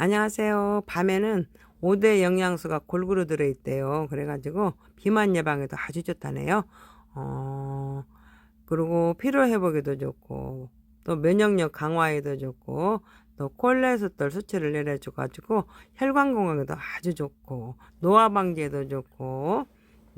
안녕하세요. 밤에는 5대 영양소가 골고루 들어있대요. 그래가지고 비만 예방에도 아주 좋다네요. 어, 그리고 피로 회복에도 좋고, 또 면역력 강화에도 좋고, 또 콜레스테롤 수치를 내려줘가지고 혈관 건강에도 아주 좋고, 노화 방지에도 좋고,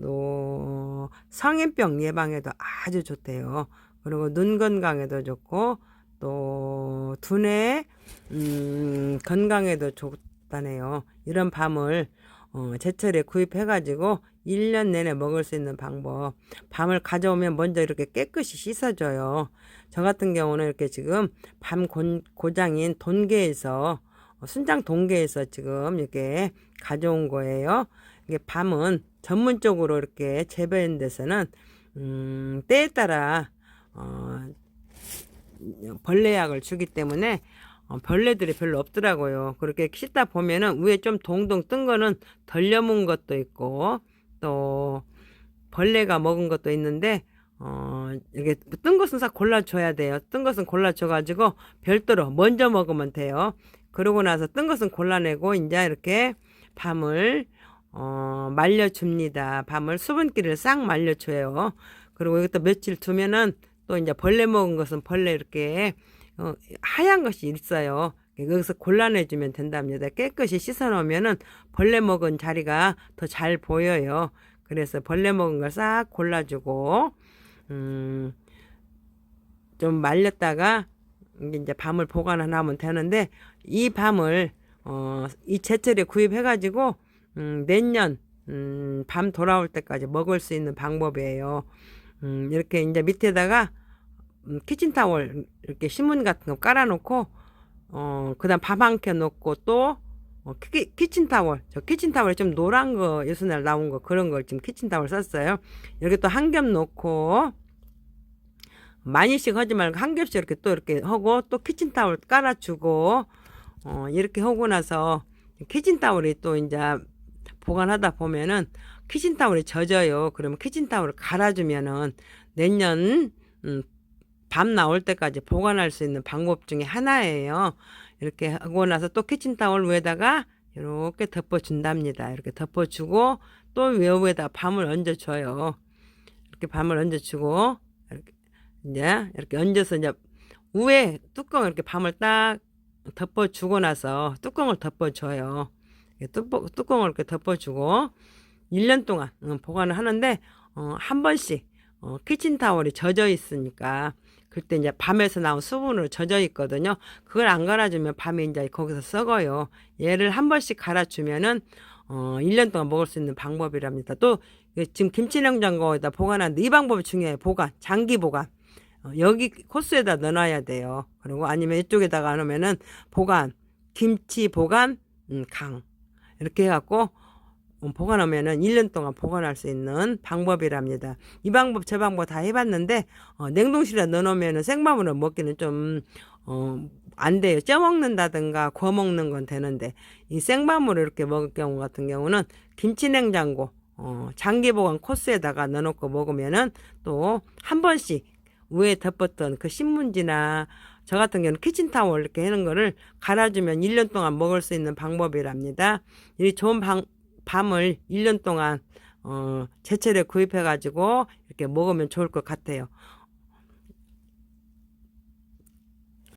또 성인병 예방에도 아주 좋대요. 그리고 눈 건강에도 좋고, 또 두뇌 음, 건강에도 좋다네요. 이런 밤을 어, 제철에 구입해가지고 1년 내내 먹을 수 있는 방법. 밤을 가져오면 먼저 이렇게 깨끗이 씻어줘요. 저 같은 경우는 이렇게 지금 밤 고, 고장인 돈계에서 어, 순장 동계에서 지금 이렇게 가져온 거예요. 이게 밤은 전문적으로 이렇게 재배한 데서는 음, 때에 따라 어, 벌레약을 주기 때문에 어, 벌레들이 별로 없더라고요. 그렇게 씻다 보면은 위에 좀 동동 뜬 거는 덜 여문 것도 있고 또 벌레가 먹은 것도 있는데 어 이게 뜬 것은 싹 골라줘야 돼요. 뜬 것은 골라줘가지고 별도로 먼저 먹으면 돼요. 그러고 나서 뜬 것은 골라내고 이제 이렇게 밤을 어 말려줍니다. 밤을 수분기를 싹 말려줘요. 그리고 이것도 며칠 두면은 또 이제 벌레 먹은 것은 벌레 이렇게 어, 하얀 것이 있어요. 여기서 골라내주면 된답니다. 깨끗이 씻어놓으면은 벌레 먹은 자리가 더 잘 보여요. 그래서 벌레 먹은 걸 싹 골라주고, 음, 좀 말렸다가 이제 밤을 보관하면 되는데 이 밤을 어, 이 제철에 구입해가지고 음, 내년 음, 밤 돌아올 때까지 먹을 수 있는 방법이에요. 음, 이렇게 이제 밑에다가 음, 키친타월 이렇게 신문 같은 거 깔아놓고 어 그다음 밥 한 켜 놓고 또 어, 키, 키친타월. 저 키친타월이 좀 노란 거 예수날 나온 거 그런 걸 지금 키친타월 썼어요. 이렇게 또 한 겹 놓고 많이씩 하지 말고 한 겹씩 이렇게 또 이렇게 하고 또 키친타월 깔아주고 어 이렇게 하고 나서 키친타월이 또 이제 보관하다 보면은 키친타월이 젖어요. 그러면 키친타월을 갈아주면은 내년 음, 밤 나올 때까지 보관할 수 있는 방법 중에 하나예요. 이렇게 하고 나서 또 키친타월 위에다가 이렇게 덮어준답니다. 이렇게 덮어주고 또 위에다 밤을 얹어줘요. 이렇게 밤을 얹어주고 이렇게 이제 이렇게 얹어서 이제 위에 뚜껑 이렇게 밤을 딱 덮어주고 나서 뚜껑을 덮어줘요. 뚜껑, 뚜껑을 이렇게 덮어주고 1년 동안 보관을 하는데 어, 한 번씩 어, 키친타월이 젖어 있으니까 그때 이제 밤에서 나온 수분으로 젖어 있거든요. 그걸 안 갈아주면 밤에 이제 거기서 썩어요. 얘를 한 번씩 갈아주면은 어 1년 동안 먹을 수 있는 방법이랍니다. 또 지금 김치냉장고에다 보관하는데 이 방법이 중요해요. 보관, 장기 보관. 어, 여기 코스에다 넣어놔야 돼요. 그리고 아니면 이쪽에다가 넣으면은 보관, 김치 보관, 음, 강 이렇게 해갖고 음, 보관하면은 1년 동안 보관할 수 있는 방법이랍니다. 이 방법 저 방법 다 해봤는데 어, 냉동실에 넣어놓으면은 생밥으로 먹기는 좀 어, 안 돼요. 쪄 먹는다든가 구워 먹는 건 되는데 이 생밥으로 이렇게 먹을 경우 같은 경우는 김치 냉장고 어, 장기 보관 코스에다가 넣어놓고 먹으면은 또 한 번씩 위에 덮었던 그 신문지나 저 같은 경우는 키친타월 이렇게 하는 거를 갈아주면 1년 동안 먹을 수 있는 방법이랍니다. 이 좋은 방, 밤을 1년 동안 어, 제철에 구입해 가지고 이렇게 먹으면 좋을 것 같아요.